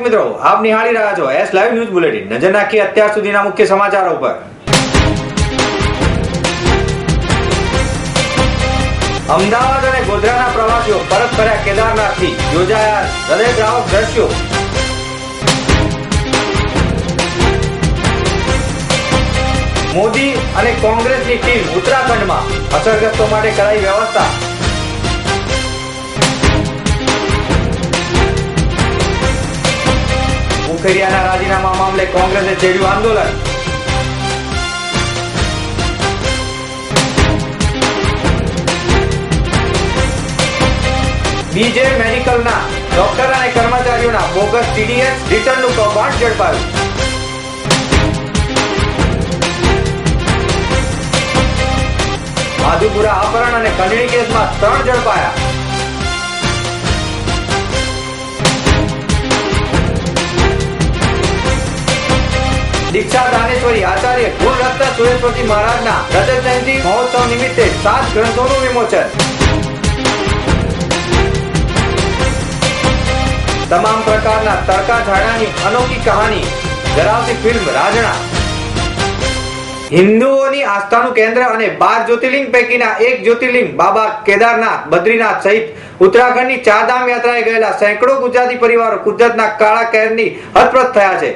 મિત્રો, આપ નિહાળી રહ્યા છો એસ લાઈવ ન્યૂઝ બુલેટિન નજર નાખીએ અત્યાર સુધીના મુખ્ય સમાચારો પર. અમદાવાદ અને ગોધરાના પ્રવાસીઓ પરત ફર્યા કેદારનાથથી. યોજાયા હૃદયગ્રાહક દ્રશ્યો. મોદી અને કોંગ્રેસની ટીમ ઉત્તરાખંડમાં અસરગ્રસ્તો માટે કરાઈ વ્યવસ્થા. મુખરિયાના રાજીનામા મામલે કોંગ્રેસે છેડ્યું આંદોલન. બીજે મેડિકલના ડોક્ટર અને કર્મચારીઓના બોગસ ટીડીએસ રિટર્નનું કૌભાંડ ઝડપાયું. માધુપુરા અપહરણ અને ખંડણી કેસમાં ત્રણ ઝડપાયા. દીક્ષા દાનેશ્વરી આચાર્ય ગુણરત્ન સુરેશ્વરજી મહારાજના રજત જયંતિ મહોત્સવ નિમિત્તે સાત ગ્રંથોનું વિમોચન. તમામ પ્રકારના તડકા ઝાડાની અનોખી કહાની ધરાવતી ફિલ્મ રાજણા. હિન્દુઓની આસ્થાનું કેન્દ્ર અને બાર જ્યોતિર્લિંગ પૈકીના એક જ્યોતિર્લિંગ બાબા કેદારનાથ બદ્રીનાથ સહિત ઉત્તરાખંડની ચારધામ યાત્રાએ ગયેલા સેંકડો ગુજરાતી પરિવારો કુદરતના કાળા કહેરની હતપ્રત થયા છે.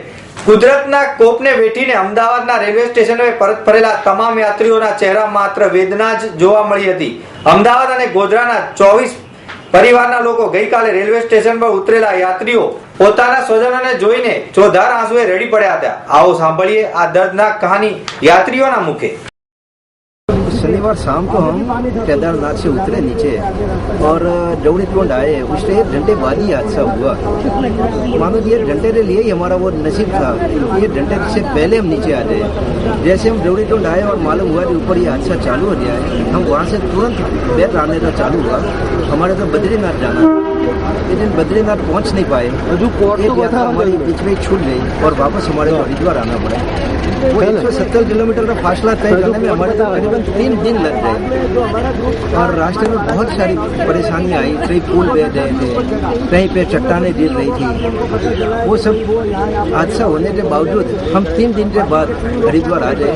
કુદરતના કોપને વેઠીને અમદાવાદના રેલવે સ્ટેશનોએ પરત ફરેલા તમામ યાત્રીઓના ચહેરા માત્ર વેદના જ જોવા મળી હતી. અમદાવાદ અને ગોધરાના ચોવીસ પરિવારના લોકો ગઈકાલે રેલવે સ્ટેશન પર ઉતરેલા યાત્રીઓ પોતાના સ્વજનોને જોઈને ચોધાર આંસુએ રડી પડ્યા હતા. આવો સાંભળીએ આ દર્દનાક કહાની યાત્રીઓના મુખે. शनिवार शाम को हम केदारनाथ से उतरे नीचे और जौड़ी टोंड आए। उससे एक घंटे बाद ही हादसा हुआ। मानो ये घंटे के लिए ही हमारा वो नसीब था। ये घंटे से पहले हम नीचे आ गए। जैसे हम जौड़ी टोंड आए और मालूम हुआ कि ऊपर ये हादसा चालू हो गया है हम वहाँ से तुरंत बैग आने का चालू हुआ। हमारे तो बद्रीनाथ जाना लेकिन बद्रीनाथ पहुँच नहीं पाए। एक यात्रा हमारी बीच में ही छूट गई और वापस हमारे को हरिद्वार आना पड़ा। वो एक सौ सत्तर किलोमीटर का फासला तय करने में हमारे को करीबन तीन दिन लग गए। और रास्ते में बहुत सारी परेशानी आई। कहीं पुल बह गए थे कहीं पे चट्टाने गिर रही थी। वो सब हादसा होने के बावजूद हम तीन दिन के बाद हरिद्वार आ गए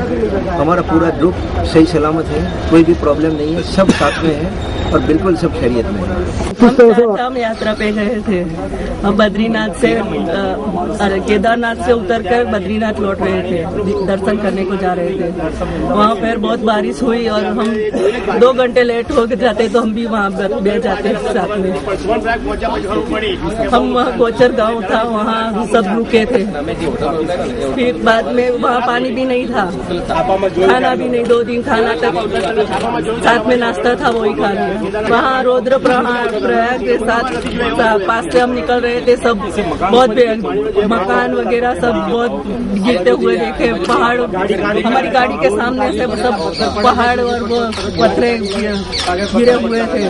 हमारा पूरा ग्रुप सही सलामत है कोई भी प्रॉब्लम नहीं है सब साथ में है और बिल्कुल सब खैरियत में है। हम यात्रा पे गए थे। हम बद्रीनाथ से केदारनाथ से उतरकर बद्रीनाथ लौट रहे थे। दर्शन करने को जा रहे थे। वहाँ पर बहुत बारिश हुई और हम दो घंटे लेट हो जाते तो हम भी वहाँ बैठ जाते साथ में। हम वहाँ गोचर गाँव था वहाँ सब रुके थे। फिर बाद में वहाँ पानी भी नहीं था। था खाना भी नहीं दो दिन खाना तक साथ में नाश्ता था वही खा लिया वहाँ रुद्र प्रयाग के साथ पास से हम निकल रहे थे सब बहुत मकान वगैरह सब बहुत गिरते हुए देखे पहाड़ हमारी गाड़ी के सामने से सब पहाड़ और वो पत्थरे गिरे हुए थे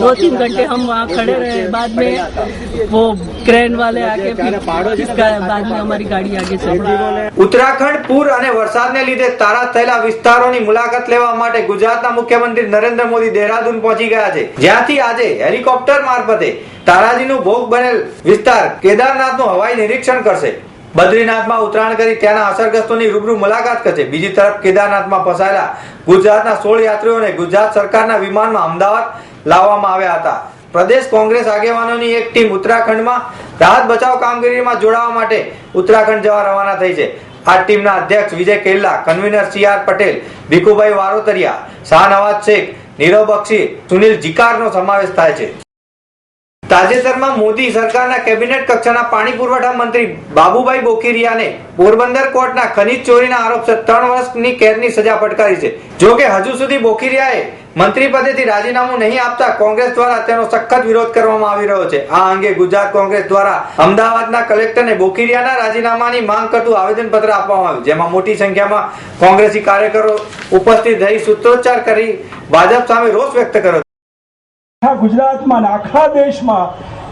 दो तीन घंटे हम वहाँ खड़े रहे बाद में वो क्रेन वाले आके फिर बाद में हमारी गाड़ी आगे चल उत्तराखंड પૂર અને વરસાદને લીધે તારાજ થયેલા વિસ્તારોની મુલાકાત લેવા માટે ગુજરાતના મુખ્યમંત્રી નરેન્દ્ર મોદી દેહરાદૂન પહોંચી ગયા છે. જ્યાંથી આજે હેલિકોપ્ટર મારફતે તારાજીનું ભોગ બનેલ વિસ્તાર કેદારનાથનું હવાઈ નિરીક્ષણ કરશે. બદ્રીનાથમાં ઉતરાણ કરી ત્યાંના અસરગ્રસ્તોની રૂબરૂ મુલાકાત કરશે. બીજી તરફ કેદારનાથમાં ફસાયેલા ગુજરાતના સોળ યાત્રીઓને ગુજરાત સરકારના વિમાનમાં અમદાવાદ લાવવામાં આવ્યા હતા. પ્રદેશ કોંગ્રેસ આગેવાનોની એક ટીમ ઉત્તરાખંડમાં રાહત બચાવ કામગીરીમાં જોડાવા માટે ઉત્તરાખંડ જવા રવાના થઈ છે. આ ટીમના અધ્યક્ષ Vijay Kella convener C R Patel, Bhikhubhai Varotariya Shahnawaz Shaikh, Nirav Bakshi, Sunil જીકારનો સમાવેશ થાય છે. તાજેતરમાં મોદી સરકારના કેબિનેટ કક્ષાના પાણી પુરવઠા મંત્રી બાબુભાઈ બોકીરિયાને પોરબંદર કોર્ટના ખનીજ ચોરીના આરોપસર ત્રણ વર્ષની કેદની સજા ફટકારી છે. જો કે હજુ સુધી બોકીરિયાએ મંત્રી પદેથી રાજીનામું નહીં આપતા કોંગ્રેસ દ્વારા તેનો સખત વિરોધ કરવામાં આવી રહ્યો છે. આ અંગે ગુજરાત કોંગ્રેસ દ્વારા અમદાવાદના કલેક્ટરને બોકીરિયાના રાજીનામાની માંગ કરતું આવેદનપત્ર આપવામાં આવ્યું, જેમાં મોટી સંખ્યામાં કોંગ્રેસી કાર્યકરો ઉપસ્થિત રહી સૂત્રોચ્ચાર કરી ભાજપ સામે રોષ વ્યક્ત કર્યો ગુજરાતમાં આખા દેશમાં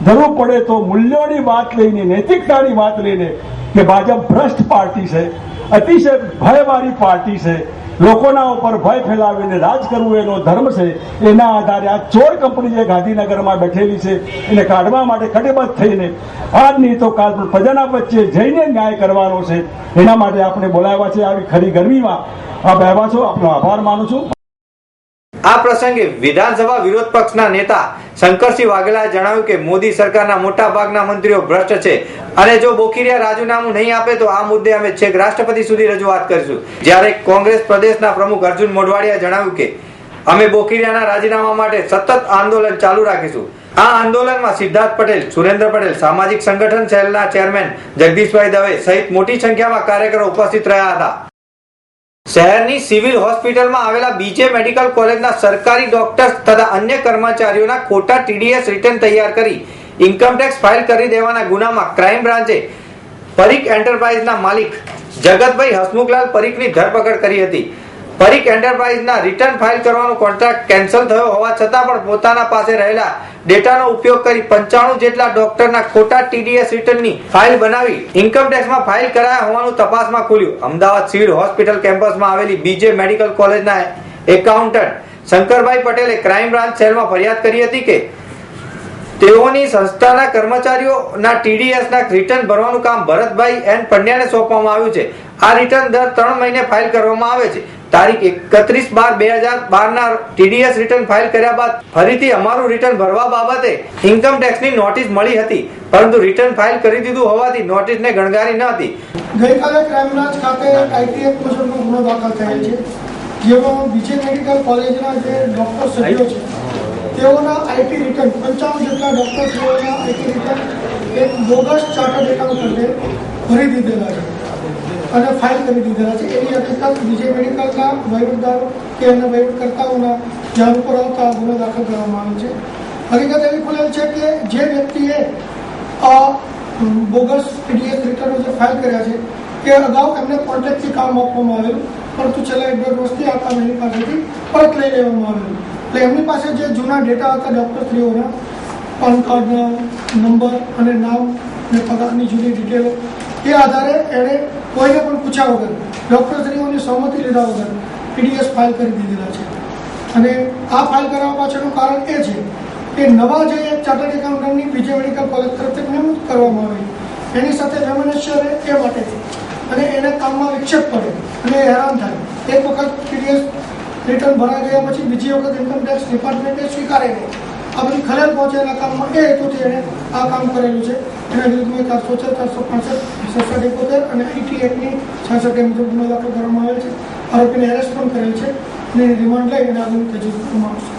જરૂર પડે તો મૂલ્યોની વાત લઈને, નૈતિકતાની વાત લઈને કે ભાજપ ભ્રષ્ટ પાર્ટી છે, અતિશય ભયવાળી પાર્ટી છે. લોકોના ઉપર ભય ફેલાવીને રાજ કરવું એનો ધર્મ છે, એના આધારે આ ચોર કંપની જે ગાંધીનગરમાં બેઠેલી છે, એને કાઢવા માટે કટિબદ્ધ થઈને આજ નહીં તો કાલ પણ પ્રજાના વચ્ચે જઈને ન્યાય કરવાનો છે. એના માટે આપણે બોલાવ્યા છે આવી ખરી ગરમીમાં. આ બહેવા છો, આપનો આભાર માનું છું. આ પ્રસંગે વિધાનસભા વિરોધ પક્ષના નેતા શંકરસિંહ વાઘેલાએ જણાવ્યું કે મોદી સરકારના મોટા ભાગના મંત્રીઓ ભ્રષ્ટ છે. અને જો બોકીરિયા રાજીનામું નહીં આપે તો આ મુદ્દે અમે છેક રાષ્ટ્રપતિ સુધી રજૂઆત કરીશું. જ્યારે કોંગ્રેસ પ્રદેશના પ્રમુખ અર્જુન મોઢવાડિયાએ જણાવ્યું કે અમે બોકીરિયાના રાજીનામા માટે સતત આંદોલન ચાલુ રાખીશું. આ આંદોલનમાં સિદ્ધાર્થ પટેલ, સુરેન્દ્ર પટેલ, સામાજિક સંગઠન સેલના ચેરમેન જગદીશભાઈ દવે સહિત મોટી સંખ્યામાં કાર્યકરો ઉપસ્થિત રહ્યા હતા. શહેરની સિવિલ હોસ્પિટલમાં આવેલા બીજે મેડિકલ કોલેજના સરકારી ડોક્ટર્સ તથા અન્ય કર્મચારીઓના ખોટા ટીડીએસ રિટર્ન તૈયાર કરી ઇન્કમટેક્સ ફાઇલ કરી દેવાના ગુનામાં ક્રાઇમ બ્રાન્ચે પરીખ એન્ટરપ્રાઇઝના માલિક જગતભાઈ હસમુખલાલ પરીખની ધરપકડ કરી હતી. પરીખ એન્ટરપ્રાઇઝના રિટર્ન ફાઇલ કરવાનો કોન્ટ્રાક્ટ કેન્સલ થયો હોવા છતાં પણ પોતાના પાસે રહેલા ડેટાનો ઉપયોગ કરી પંચાણું જેટલા ડોક્ટરના ખોટા ટીડીએસ રિટર્નની ફાઇલ બનાવી ઇન્કમટેક્સમાં ફાઇલ કરાયા હોવાનું તપાસમાં ખુલ્યું. અમદાવાદ સિવિલ હોસ્પિટલ કેમ્પસમાં આવેલી બીજે મેડિકલ કોલેજના એકાઉન્ટન્ટ શંકરભાઈ પટેલે ક્રાઇમ બ્રાન્ચ સેલમાં ફરિયાદ કરી હતી કે તેઓની સંસ્થાના કર્મચારીઓના ટીડીએસના રિટર્ન ભરવાનું કામ ભરતભાઈ એન પંડ્યાને સોંપવામાં આવ્યું છે. આ રિટર્ન દર ત્રણ મહિને ફાઇલ કરવામાં આવે છે. તારીખ એકત્રીસ બાર બે હજાર બાર ના ટીડીએસ રિટર્ન ફાઇલ કર્યા બાદ ફરીથી અમારું રિટર્ન ભરવા બાબતે ઇન્કમ ટેક્સની નોટિસ મળી હતી. પરંતુ રિટર્ન ફાઇલ કરી દીધું હોવાથી નોટિસને ગણગારી ન હતી. ગઈકાલે ક્રાઇમ બ્રાન્ચ ખાતે આઈટીએફ મુજબનો ગુનો દાખલ થયેલ છે. જેમાં બીજે મેડિકલ કોલેજના જે ડોક્ટર સભ્યો છે, તેઓના આઈટી રિટર્ન પંચાવન જેટલા ડોક્ટર તેઓના આઈટી રિટર્ન એક બોગસ ચાર્ટર્ડ એકાઉન્ટન્ટે ભરી દીધેલા છે. અને ફાઇલ કરી દીધેલા છે. એની હકીકત બીજે મેડિકલના વહીવટદારો કે એના વહીવટકર્તાઓના ધ્યાન ઉપર આવતા ગુનો દાખલ કરવામાં આવ્યો છે. હકીકત એવી ખુલેલ છે કે જે વ્યક્તિએ આ બોગસ પીડીએસ રિટર્નો જે ફાઇલ કર્યા છે કે અગાઉ એમને કોન્ટ્રાક્ટથી કામ આપવામાં આવેલું, પરંતુ છેલ્લા એક દોઢ વર્ષથી આ કામ એની પાસેથી પરત લઈ લેવામાં આવેલું. એટલે એમની પાસે જે જૂના ડેટા હતા ડૉક્ટરશ્રીઓના પાન કાર્ડના નંબર અને નામ અને પગારની જૂની ડિટેલો એ આધારે એણે કોઈને પણ પૂછ્યા વગર ડૉક્ટરશ્રીઓની સહમતિ લીધા વગર પીડીએસ ફાઇલ કરી દીધેલા છે. અને આ ફાઇલ કરાવવા પાછળનું કારણ એ છે કે નવા જે એક ચાર્ટર્ડ એકાઉન્ટન્ટની બીજે મેડિકલ કોલેજ તરફથી નિમણૂક કરવામાં આવી. એની સાથે રહે એ માટે અને એને કામમાં વિક્ષેપ પડે અને હેરાન થાય. એક વખત પીડીએસ રિટર્ન ભરાઈ ગયા પછી બીજી વખત ઇન્કમટેક્સ ડિપાર્ટમેન્ટે સ્વીકારે નહીં. આ બધી ખલેલ કામમાં. એ હેતુથી એણે આ કામ કરેલું છે. એના વિરુદ્ધમાં ચારસો છ, ચારસો પાસઠ સડસઠ એકોતેર અને આઈટી એક્ટની છાસઠ મુજબ ગુનો દાખલ કરવામાં આવેલ છે. આરોપીને એરેસ્ટ પણ કરેલ છે અને રિમાન્ડ લઈ અને આગળ તજવીજ કરવામાં આવશે.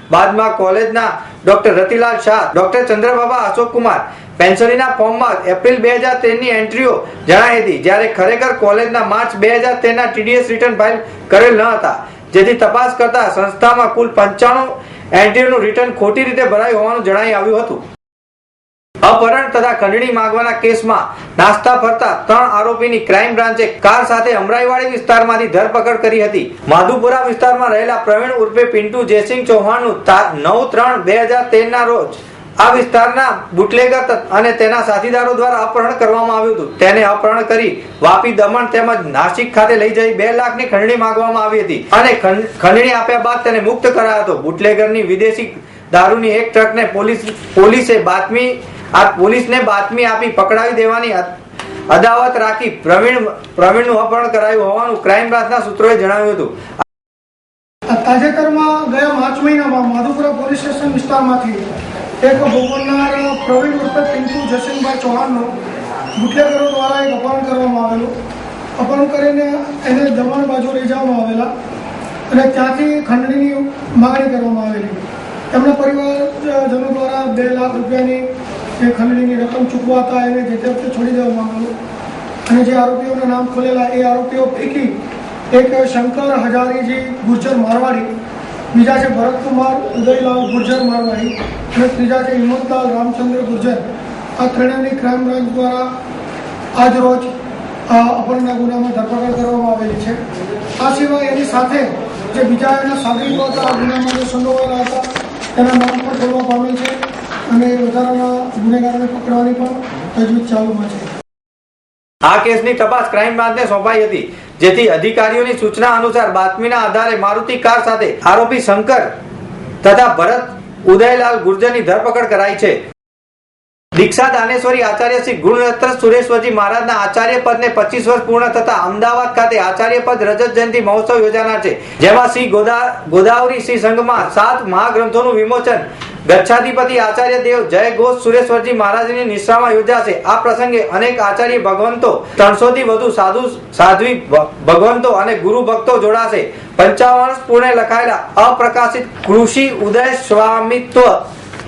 બાદમાં કોલેજના ડોક્ટર રતિલાલ શાહ, ડોક્ટર ચંદ્રબાબા અશોક કુમાર પેન્સરીના ફોર્મમાં એપ્રિલ બે હજાર તેરની એન્ટ્રીઓ જણાઈ હતી, જ્યારે ખરેખર કોલેજના માર્ચ બે હજાર તેરના ટીડીએસ રિટર્ન ફાઇલ કરેલ ન હતા. જેથી તપાસ કરતા સંસ્થામાં કુલ પંચાણું એન્ટ્રીઓનું રિટર્ન ખોટી રીતે ભરાયું હોવાનું જણાઈ આવ્યું હતું. અપહરણ તથા ખંડણી માંગવાના કેસમાં નાસ્તા ફરતા ત્રણ આરોપીની ક્રાઇમ બ્રાન્ચે કાર સાથે અમરાઈવાડી વિસ્તારમાંથી ધરપકડ કરી હતી. માધુપુરા વિસ્તારમાં રહેલા પ્રવીણ ઉર્ફે પિન્ટુ જયસિંહ ચૌહાણનું નવ ત્રણ બે હજાર તેર ના રોજ આ વિસ્તારના બુટલેગર અને તેના સાથીદારો દ્વારા અપહરણ કરવામાં આવ્યું હતું. તેને અપહરણ કરી વાપી દમણ તેમજ નાસિક ખાતે લઈ જઈ બે લાખની ખંડણી માંગવામાં આવી હતી અને ખંડણી આપ્યા બાદ તેને મુક્ત કરાયો હતો. બુટલેગરની વિદેશી દારૂની એક ટ્રકને પોલીસ, પોલીસે બાતમી, આ પોલીસને બાતમી આપી પકડાવી દેવાની અદાવત રાખી પ્રવીણ, પ્રવીણનું અપહરણ કરાયું હોવાનું ક્રાઇમ બ્રાન્ચના સૂત્રોએ જણાવ્યું હતું. તાજેતરમાં ગયા માર્ચ મહિનામાં માધુપુરા પોલીસ સ્ટેશન વિસ્તારમાંથી એક ભોગવનાર પ્રવીણ ઉર્ફે પિન્ટુ જસીનભાઈ ચૌહાણનું બુટલેગરો દ્વારા એક અપહરણ કરવામાં આવેલું. અપહરણ કરીને એને દમણ બાજુ લઈ જવામાં આવેલા અને ત્યાંથી ખંડણીની માગણી કરવામાં આવેલી. એમના પરિવારજનો દ્વારા બે લાખ રૂપિયાની જે ખંડણીની રકમ ચૂકવાતા એને જે તે છોડી દેવામાં આવેલું. અને જે આરોપીઓના નામ ખોલેલા એ આરોપીઓ પૈકી એક શંકર હજારીજી ગુર્જર મારવાડી બીજા છે ભરતકુમાર, ઉદયલાલ ગુર્જર મારવાહી અને ત્રીજા છે હિંમતલાલ રામચંદ્ર ગુર્જર. આ ત્રણેયની ક્રાઇમ બ્રાન્ચ દ્વારા આજ રોજ અપહરણના ગુનામાં ધરપકડ કરવામાં આવેલી છે. આ સિવાય એની સાથે જે બીજા એના સાગરીકો હતા આ ગુનામાં જે સંડોવાયેલા હતા, તેના નામ પણ ખોલવા પામેલ છે અને વધારાના ગુનેગારોને પકડવાની પણ તજવીજ ચાલુમાં છે. આ કેસની તપાસ ક્રાઇમ બ્રાન્ચને સોંપાઈ હતી. જેથી અધિકારીઓની સૂચના અનુસાર બાતમીના આધારે મારુતિ કાર સાથે આરોપી શંકર તથા ભરત ઉદયલાલ ગુર્જરની ધરપકડ કરાઈ છે. દીક્ષા દાનેશ્વરી આચાર્ય શ્રી ગુણરત્ન સુરેશ્વરજી મહારાજના આચાર્ય પદને પચીસ વર્ષ પૂર્ણ થતા અમદાવાદ ખાતે આચાર્ય પદ રજત જયંતિ મહોત્સવ યોજાનાર છે. જેમાં શ્રી ગોદા ગોદાવરી શ્રી સંઘમાં સાત મહાગ્રંથોનું વિમોચન ગચ્છાધિપતિ આચાર્ય દેવ જય ઘોષ સુરેશ્વરજી મહારાજની નિશ્રામાં યોજાશે આ પ્રસંગે અનેક આચાર્ય ભગવંતો ત્રણસો થી વધુ સાધુ, સાધ્વી ભગવંતો અને ગુરુ ભક્તો જોડાશે. પંચાવન પૂર્ણે લખાયેલા અપ્રકાશિત કૃષિ ઉદય સ્વામિત્વ.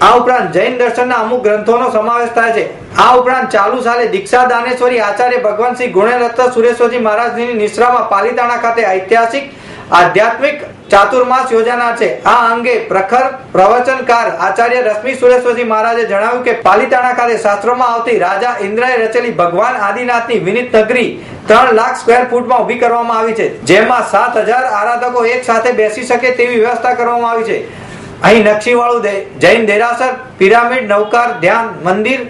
આ ઉપરાંત જૈન દર્શનના અમુક ગ્રંથોનો સમાવેશ થાય છે. આ ઉપરાંત ચાલુ સાલે દીક્ષા દાનેશ્વરી આચાર્ય ભગવાન શ્રી ગુણેરત્ન સુરેશ્વરજી મહારાજની નિશ્રામાં પાલિતાણા ખાતે ઐતિહાસિક, આધ્યાત્મિક ચાતુર્માસ યોજાનાર છે. આ અંગે પ્રખર પ્રવચનકાર આચાર્ય રશ્મિ સુરેશ્વરજી મહારાજે જણાવ્યું કે પાલિતાણા ખાતે શાસ્ત્રોમાં આવતી રાજા ઇન્દ્રએ રચેલી ભગવાન આદિનાથની વિનિત નગરી ત્રણ લાખ સ્ક્વેર ફૂટમાં ઊભી કરવામાં આવી છે. જેમાં સાત હજાર આરાધકો એક સાથે બેસી શકે તેવી વ્યવસ્થા કરવામાં આવી છે. અહીં નકશીવાળું જૈન દેરાસર, પિરામિડ નૌકાર ધ્યાન, મંદિર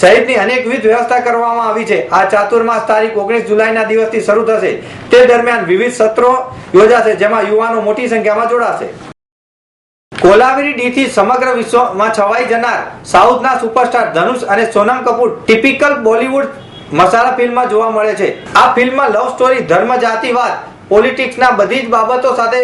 સહિતની અનેકવિધ વ્યવસ્થા કરવામાં આવી છે. આ ચાતુર્માસ તારીખ ઓગણીસ જુલાઈના દિવસથી શરૂ થશે. તે દરમિયાન વિવિધ સત્રો યોજાશે, જેમાં યુવાનો મોટી સંખ્યામાં જોડાશે. કોલાવેરી ડી થી સમગ્ર વિશ્વમાં છવાઈ જનાર સાઉથના સુપરસ્ટાર ધનુષ અને સોનમ કપૂર ટિપિકલ બોલિવૂડ મસાલા ફિલ્મમાં જોવા મળે છે. આ ફિલ્મમાં લવ સ્ટોરી, ધર્મ, જાતિવાદ, પોલિટિક્સના બધી જ બાબતો સાથે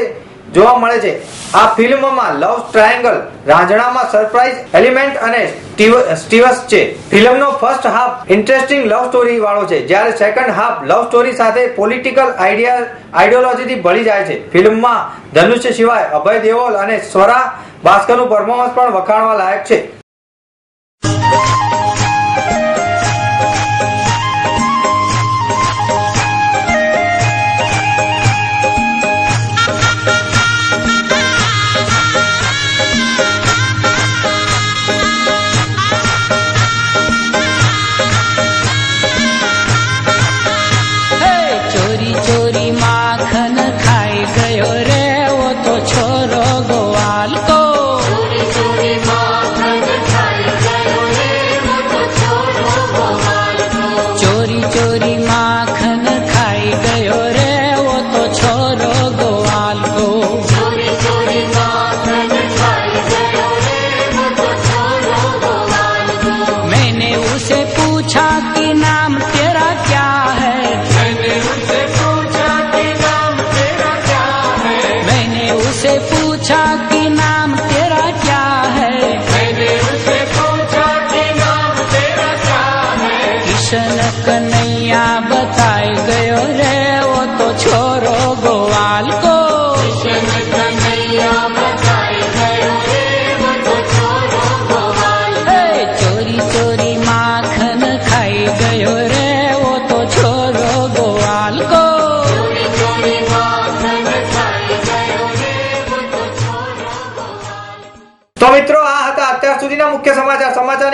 જોવા મળે છે. આ ફિલ્મમાં લવ ટ્રાયેંગલ રાંઝણામાં સરપ્રાઇઝ એલિમેન્ટ અને સ્ટીવ- સ્ટીવસ છે. ફિલ્મનો first half interesting love story વાળો છે, જ્યારે સેકન્ડ હાફ લવ સ્ટોરી સાથે પોલિટિકલ આઈડિયા આઈડિયોલોજીથી ભળી જાય છે. ફિલ્મમાં ધનુષ્ય સિવાય અભય દેઓલ અને સ્વરા, ભાસ્કરનું પરફોર્મન્સ પણ વખાણવા લાયક છે.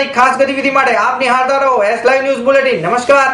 ખાસ ગતિવિધિ માટે આપ નિહાળતા રહો એસ લાઈવ ન્યૂઝ બુલેટિન નમસ્કાર.